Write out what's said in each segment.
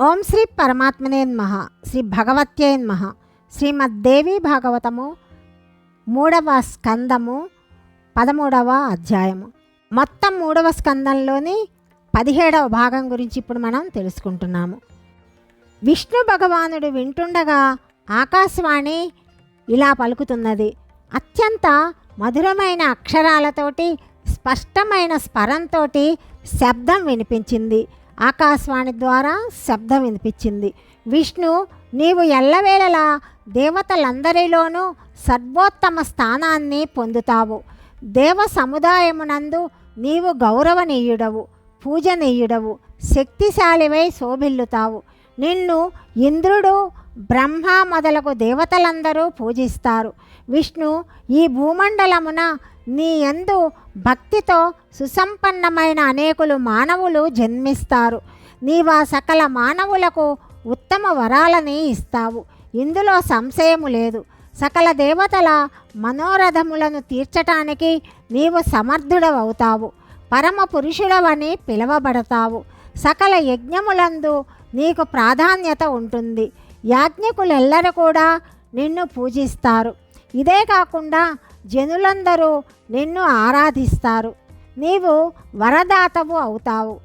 ఓం శ్రీ పరమాత్మనే నమః శ్రీ భగవత్యే నమః శ్రీమద్దేవి భాగవతము మూడవ స్కందము పదమూడవ అధ్యాయము. మొత్తం మూడవ స్కందంలోని పదిహేడవ భాగం గురించి ఇప్పుడు మనం తెలుసుకుంటున్నాము. విష్ణు భగవానుడు వింటుండగా ఆకాశవాణి ఇలా పలుకుతున్నది. అత్యంత మధురమైన అక్షరాలతోటి స్పష్టమైన స్వరంతో శబ్దం వినిపించింది. ఆకాశవాణి ద్వారా శబ్దం వినిపించింది. విష్ణు నీవు ఎల్లవేళలా దేవతలందరిలోనూ సర్వోత్తమ స్థానాన్ని పొందుతావు. దేవ సముదాయమునందు నీవు గౌరవనీయుడవు పూజనీయుడవు శక్తిశాలివై శోభిల్లుతావు. నిన్ను ఇంద్రుడు బ్రహ్మ మొదలగు దేవతలందరూ పూజిస్తారు. విష్ణు ఈ భూమండలమున నీ యందు భక్తితో సుసంపన్నమైన అనేకులు మానవులు జన్మిస్తారు. నీవా సకల మానవులకు ఉత్తమ వరాలని ఇస్తావు. ఇందులో సంశయము లేదు. సకల దేవతల మనోరథములను తీర్చటానికి నీవు సమర్థుడవవుతావు. పరమ పురుషుడవని పిలువబడతావు. సకల యజ్ఞములందు నీకు ప్రాధాన్యత ఉంటుంది. యాజ్ఞికులెల్లరూ కూడా నిన్ను పూజిస్తారు. ఇదే కాకుండా జనులందరూ నిన్ను ఆరాధిస్తారు. నీవు వరదాతవు అవుతావు.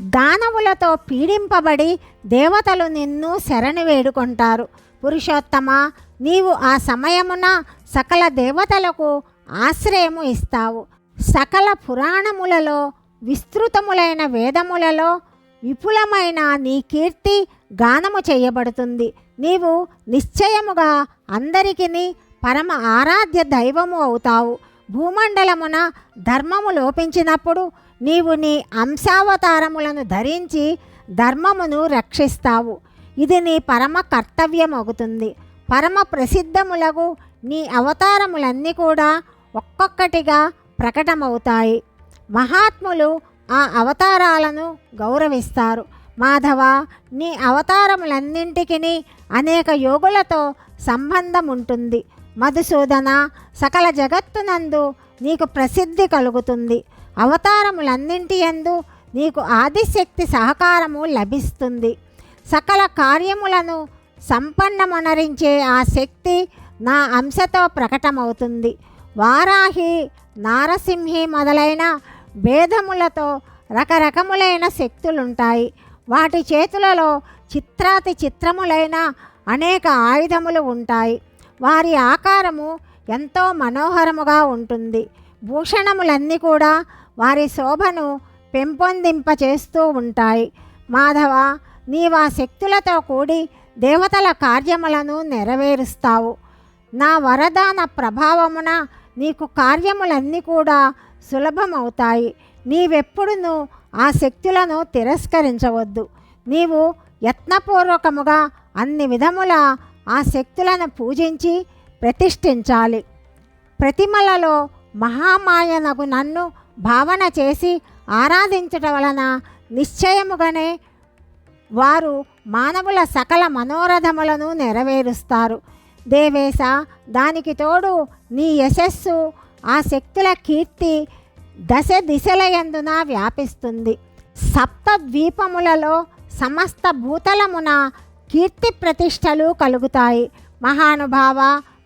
దానవులతో పీడింపబడి దేవతలు నిన్ను శరణి వేడుకుంటారు. పురుషోత్తమ నీవు ఆ సమయమున సకల దేవతలకు ఆశ్రయము ఇస్తావు. సకల పురాణములలో విస్తృతములైన వేదములలో విపులమైన నీ కీర్తి గానము చేయబడుతుంది. నీవు నిశ్చయముగా అందరికీ పరమ ఆరాధ్య దైవము అవుతావు. భూమండలమున ధర్మము లోపించినప్పుడు నీవు నీ అంశావతారములను ధరించి ధర్మమును రక్షిస్తావు. ఇది నీ పరమ కర్తవ్యమవుతుంది పరమ ప్రసిద్ధములకు నీ అవతారములన్నీ కూడా ఒక్కొక్కటిగా ప్రకటమవుతాయి. మహాత్ములు ఆ అవతారాలను గౌరవిస్తారు. మాధవ నీ అవతారములన్నింటికి అనేక యోగులతో సంబంధం ఉంటుంది మధుసూదన సకల జగత్తునందు నీకు ప్రసిద్ధి కలుగుతుంది. అవతారములన్నింటి యందు నీకు ఆదిశక్తి సహకారము లభిస్తుంది. సకల కార్యములను సంపన్నమునరించే ఆ శక్తి నా అంశతో ప్రకటమవుతుంది. వారాహి నారసింహి మొదలైన భేదములతో రకరకములైన శక్తులుంటాయి. వాటి చేతులలో చిత్రాతి చిత్రములైన అనేక ఆయుధములు ఉంటాయి. వారి ఆకారము ఎంతో మనోహరముగా ఉంటుంది. భూషణములన్నీ కూడా వారి శోభను పెంపొందింపచేస్తూ ఉంటాయి. మాధవ నీవా శక్తులతో కూడి దేవతల కార్యములను నెరవేరుస్తావు. నా వరదాన ప్రభావమున నీకు కార్యములన్నీ కూడా సులభమవుతాయి. నీవెప్పుడును ఆ శక్తులను తిరస్కరించవద్దు. నీవు యత్నపూర్వకముగా అన్ని విధముల ఆ శక్తులను పూజించి ప్రతిష్ఠించాలి. ప్రతిమలలో మహామాయనకు నన్ను భావన చేసి ఆరాధించటం వలన నిశ్చయముగానే వారు మానవుల సకల మనోరథములను నెరవేరుస్తారు. దేవేశ దానికి తోడు నీ యశస్సు ఆ శక్తుల కీర్తి దశ దిశల ఎందున వ్యాపిస్తుంది. సప్త ద్వీపములలో సమస్త భూతలమున కీర్తి ప్రతిష్టలు కలుగుతాయి. మహానుభావ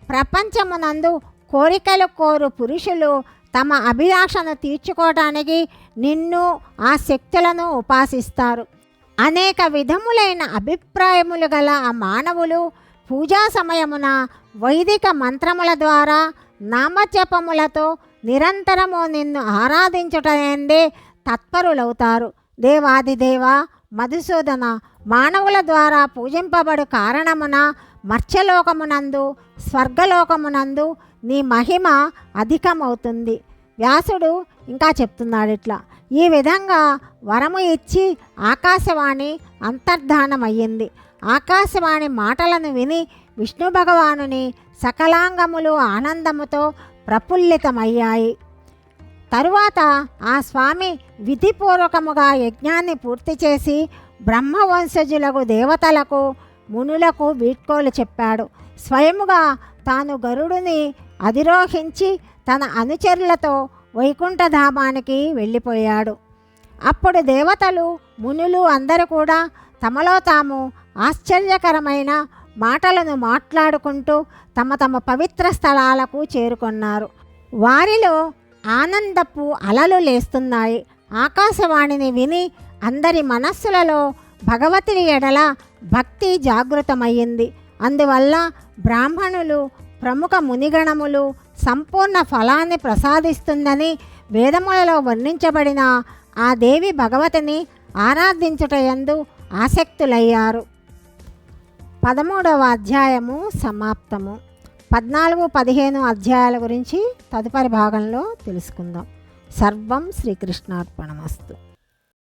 ప్రపంచమునందు కోరికలు కోరు పురుషులు తమ అభిలాషను తీర్చుకోవటానికి నిన్ను ఆ శక్తులను ఉపాసిస్తారు. అనేక విధములైన అభిప్రాయములు గల ఆ మానవులు పూజా సమయమున వైదిక మంత్రముల ద్వారా నామజపములతో నిరంతరము నిన్ను ఆరాధించుటందే తత్పరులవుతారు. దేవాదిదేవ మధుసూదన మానవుల ద్వారా పూజింపబడు కారణమున మర్చలోకమునందు స్వర్గలోకమునందు నీ మహిమ అధికమవుతుంది. వ్యాసుడు ఇంకా చెప్తున్నాడు ఇట్లా ఈ విధంగా వరము ఇచ్చి ఆకాశవాణి అంతర్ధానమయ్యింది. ఆకాశవాణి మాటలను విని విష్ణు భగవానుని సకలాంగములు ఆనందముతో ప్రఫుల్లితమయ్యాయి. తరువాత ఆ స్వామి విధిపూర్వకముగా యజ్ఞాన్ని పూర్తి చేసి బ్రహ్మవంశజులకు దేవతలకు మునులకు వీడ్కోలు చెప్పాడు. స్వయముగా తాను గరుడుని అధిరోహించి తన అనుచరులతో వైకుంఠధామానికి వెళ్ళిపోయాడు. అప్పుడు దేవతలు మునులు అందరూ కూడా తమలో తాము ఆశ్చర్యకరమైన మాటలను మాట్లాడుకుంటూ తమ తమ పవిత్ర స్థలాలకు చేరుకున్నారు. వారిలో ఆనందపు అలలు లేస్తున్నాయి. ఆకాశవాణిని విని అందరి మనస్సులలో భగవతుని ఎడల భక్తి జాగృతమయ్యింది. అందువల్ల బ్రాహ్మణులు ప్రముఖ మునిగణములు సంపూర్ణ ఫలాన్ని ప్రసాదిస్తుందని వేదములలో వర్ణించబడిన ఆ దేవి భగవతిని ఆరాధించుటయందు ఆసక్తులయ్యారు. పదమూడవ అధ్యాయము సమాప్తము. పద్నాలుగు పదిహేను అధ్యాయాల గురించి తదుపరి భాగంలో తెలుసుకుందాం. సర్వం శ్రీకృష్ణార్పణమస్తు.